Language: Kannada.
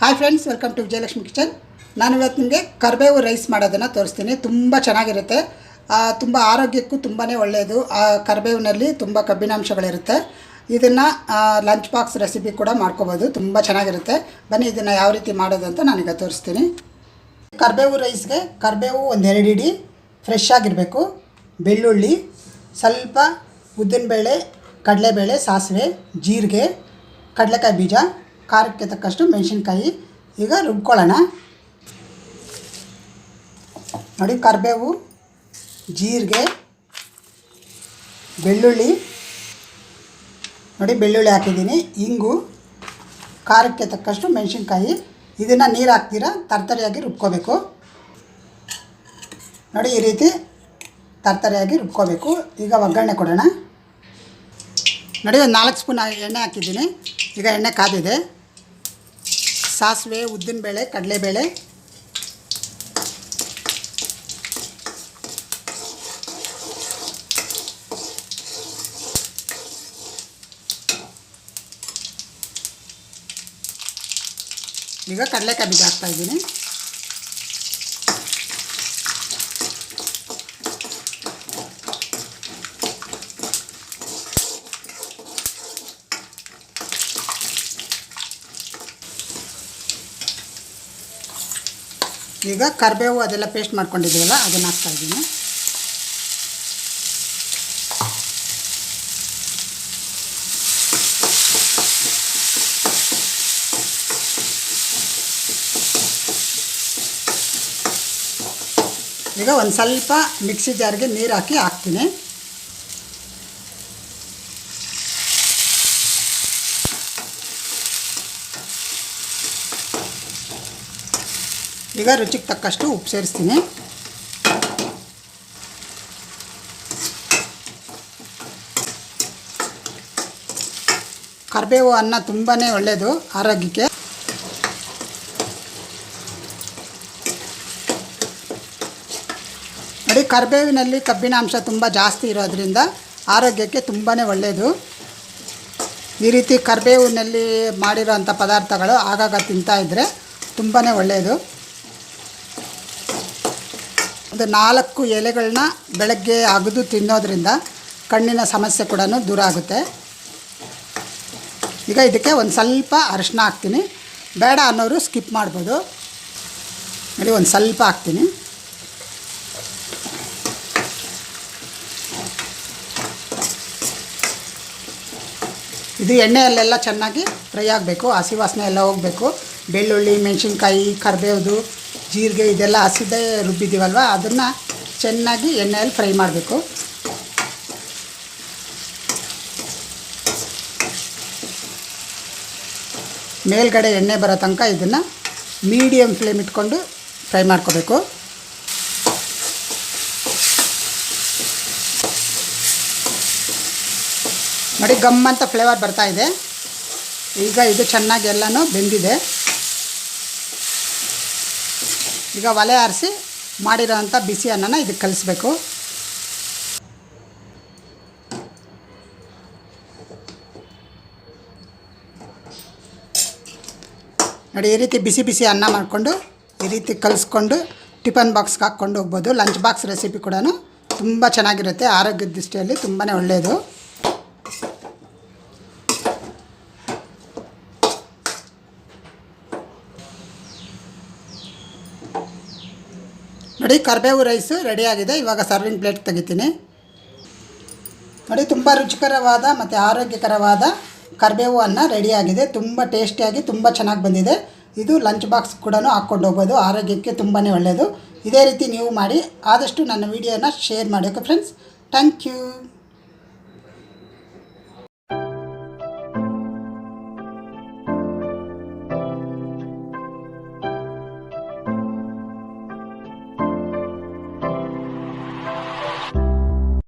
Hi friends welcome to Vijayalakshmi kitchen ನಾನು ಇವತ್ತು ನಿಮಗೆ ಕರಿಬೇವು ರೈಸ್ ಮಾಡೋದನ್ನು ತೋರಿಸ್ತೀನಿ. ತುಂಬ ಚೆನ್ನಾಗಿರುತ್ತೆ. ತುಂಬ ಆರೋಗ್ಯಕ್ಕೂ ತುಂಬಾ ಒಳ್ಳೆಯದು ಆ, ಕರಿಬೇವಿನಲ್ಲಿ ತುಂಬ ಕಬ್ಬಿಣಾಂಶಗಳಿರುತ್ತೆ ಇದನ್ನು ಲಂಚ್ ಬಾಕ್ಸ್ ರೆಸಿಪಿ ಕೂಡ ಮಾಡ್ಕೋಬೋದು. ತುಂಬ ಚೆನ್ನಾಗಿರುತ್ತೆ. ಬನ್ನಿ ಇದನ್ನು ಯಾವ ರೀತಿ ಮಾಡೋದು ಅಂತ ನಾನೀಗ ತೋರಿಸ್ತೀನಿ. ಕರಿಬೇವು ರೈಸ್ಗೆ ಕರಿಬೇವು ಒಂದೆರಡು ಇಡಿ ಫ್ರೆಶ್ ಆಗಿರಬೇಕು. ಬೆಳ್ಳುಳ್ಳಿ, ಸ್ವಲ್ಪ ಉದ್ದಿನಬೇಳೆ, ಕಡಲೆಬೇಳೆ, ಸಾಸಿವೆ, ಜೀರಿಗೆ, ಕಡಲೆಕಾಯಿ ಬೀಜ ಖಾರಕ್ಕೆ ತಕ್ಕಷ್ಟು ಮೆಣಸಿನ್ಕಾಯಿ ಈಗ ರುಬ್ಕೊಳ್ಳೋಣ. ನೋಡಿ, ಕರಿಬೇವು, ಜೀರಿಗೆ, ಬೆಳ್ಳುಳ್ಳಿ. ನೋಡಿ, ಬೆಳ್ಳುಳ್ಳಿ ಹಾಕಿದ್ದೀನಿ, ಇಂಗು, ಖಾರಕ್ಕೆ ತಕ್ಕಷ್ಟು ಮೆಣಸಿನ್ಕಾಯಿ. ಇದನ್ನು ನೀರು ಹಾಕ್ತೀರ? ತರ್ತರಿಯಾಗಿ ರುಬ್ಕೋಬೇಕು. ನೋಡಿ, ಈ ರೀತಿ ತರ್ತರಿಯಾಗಿ ರುಬ್ಕೋಬೇಕು. ಈಗ ಒಗ್ಗರಣೆ ಕೊಡೋಣ. ನೋಡಿ, ಒಂದು ನಾಲ್ಕು ಸ್ಪೂನ್ ಎಣ್ಣೆ ಹಾಕಿದ್ದೀನಿ. ಈಗ ಎಣ್ಣೆ ಕಾದಿದೆ. ಸಾಸಿವೆ ಉದ್ದಿನಬೇಳೆ ಕಡಲೆಬೇಳೆ ಈಗ ಕಡಲೆಕಾಯಿ ಬೀಜ ಹಾಕ್ತಾ ಈಗ ಕರಿಬೇವು ಅದೆಲ್ಲ ಪೇಸ್ಟ್ ಮಾಡ್ಕೊಂಡಿದ್ದೀವಲ್ಲ, ಅದನ್ನು ಹಾಕ್ತಾ ಇದ್ದೀನಿ. ಈಗ ಒಂದು ಸ್ವಲ್ಪ ಮಿಕ್ಸಿ ಜಾರಿಗೆ ನೀರು ಹಾಕಿ ಹಾಕ್ತೀನಿ. ಈಗ ರುಚಿಗೆ ತಕ್ಕಷ್ಟು ಉಪ್ಪು ಸೇರಿಸ್ತೀನಿ. ಕರಿಬೇವು ಅನ್ನ ತುಂಬಾ ಒಳ್ಳೆಯದು, ಆರೋಗ್ಯಕ್ಕೆ. ನೋಡಿ, ಕರಿಬೇವಿನಲ್ಲಿ ಕಬ್ಬಿನ ಅಂಶ ತುಂಬ ಜಾಸ್ತಿ ಇರೋದ್ರಿಂದ ಆರೋಗ್ಯಕ್ಕೆ ತುಂಬಾ ಒಳ್ಳೆಯದು. ಈ ರೀತಿ ಕರಿಬೇವಿನಲ್ಲಿ ಮಾಡಿರೋಂಥ ಪದಾರ್ಥಗಳು ಆಗಾಗ ತಿಂತಾಯಿದ್ರೆ ತುಂಬಾ ಒಳ್ಳೆಯದು. ಒಂದು ನಾಲ್ಕು ಎಲೆಗಳನ್ನ ಬೆಳಗ್ಗೆ ಅಗದು ತಿನ್ನೋದ್ರಿಂದ ಕಣ್ಣಿನ ಸಮಸ್ಯೆ ಕೂಡ ದೂರ ಆಗುತ್ತೆ. ಈಗ ಇದಕ್ಕೆ ಒಂದು ಸ್ವಲ್ಪ ಅರಿಶಿನ ಹಾಕ್ತೀನಿ. ಬೇಡ ಅನ್ನೋರು ಸ್ಕಿಪ್ ಮಾಡ್ಬೋದು. ನೋಡಿ, ಒಂದು ಸ್ವಲ್ಪ ಹಾಕ್ತೀನಿ. ಇದು ಎಣ್ಣೆಯಲ್ಲೆಲ್ಲ ಚೆನ್ನಾಗಿ ಫ್ರೈ ಆಗಬೇಕು, ಹಸಿ ವಾಸನೆ ಎಲ್ಲ ಹೋಗಬೇಕು. ಬೆಳ್ಳುಳ್ಳಿ, ಮೆಣಸಿನ್ಕಾಯಿ, ಕರಿಬೇವ್ದು, ಜೀರಿಗೆ ಇದೆಲ್ಲ ಹಸಿದೇ ರುಬ್ಬಿದ್ದೀವಲ್ವ? ಅದನ್ನು ಚೆನ್ನಾಗಿ ಎಣ್ಣೆಯಲ್ಲಿ ಫ್ರೈ ಮಾಡಬೇಕು. ಮೇಲ್ಗಡೆ ಎಣ್ಣೆ ಬರೋ ತನಕ ಇದನ್ನು ಮೀಡಿಯಮ್ ಫ್ಲೇಮ್ ಇಟ್ಕೊಂಡು ಫ್ರೈ ಮಾಡ್ಕೋಬೇಕು. ನೋಡಿ ಗಮ್ ಅಂತ ಫ್ಲೇವರ್ ಬರ್ತಾ ಇದೆ. ಈಗ ಇದು ಚೆನ್ನಾಗಿ ಎಲ್ಲನೂ ಬೆಂದಿದೆ. ಈಗ ಒಲೆ ಆರಿಸಿ ಮಾಡಿರೋಂಥ ಬಿಸಿ ಅನ್ನನ ಇದಕ್ಕೆ ಕಲಿಸ್ಬೇಕು. ನೋಡಿ, ಈ ರೀತಿ ಬಿಸಿ ಬಿಸಿ ಅನ್ನ ಮಾಡಿಕೊಂಡು ಈ ರೀತಿ ಕಲಿಸ್ಕೊಂಡು ಟಿಫನ್ ಬಾಕ್ಸ್ಗೆ ಹಾಕ್ಕೊಂಡು ಹೋಗ್ಬೋದು. ಲಂಚ್ ಬಾಕ್ಸ್ ರೆಸಿಪಿ ಕೂಡ ತುಂಬ ಚೆನ್ನಾಗಿರುತ್ತೆ. ಆರೋಗ್ಯದ ದೃಷ್ಟಿಯಲ್ಲಿ ತುಂಬಾ ಒಳ್ಳೆಯದು. ನೋಡಿ, ಕರಿಬೇವು ರೈಸು ರೆಡಿಯಾಗಿದೆ ಇವಾಗ ಸರ್ವಿಂಗ್ ಪ್ಲೇಟ್ ತೆಗಿತೀನಿ. ನೋಡಿ, ತುಂಬ ರುಚಿಕರವಾದ ಮತ್ತು ಆರೋಗ್ಯಕರವಾದ ಕರಿಬೇವು ಅನ್ನ ರೆಡಿಯಾಗಿದೆ ತುಂಬ ಟೇಸ್ಟಿಯಾಗಿ ತುಂಬ ಚೆನ್ನಾಗಿ ಬಂದಿದೆ. ಇದು ಲಂಚ್ ಬಾಕ್ಸ್ ಕೂಡ ಹಾಕ್ಕೊಂಡು ಹೋಗ್ಬೋದು. ಆರೋಗ್ಯಕ್ಕೆ ತುಂಬಾ ಒಳ್ಳೆಯದು ಇದೇ ರೀತಿ ನೀವು ಮಾಡಿ ಆದಷ್ಟು ನನ್ನ ವೀಡಿಯೋನ ಶೇರ್ ಮಾಡಿ ಓಕೆ ಫ್ರೆಂಡ್ಸ್ ಥ್ಯಾಂಕ್ ಯು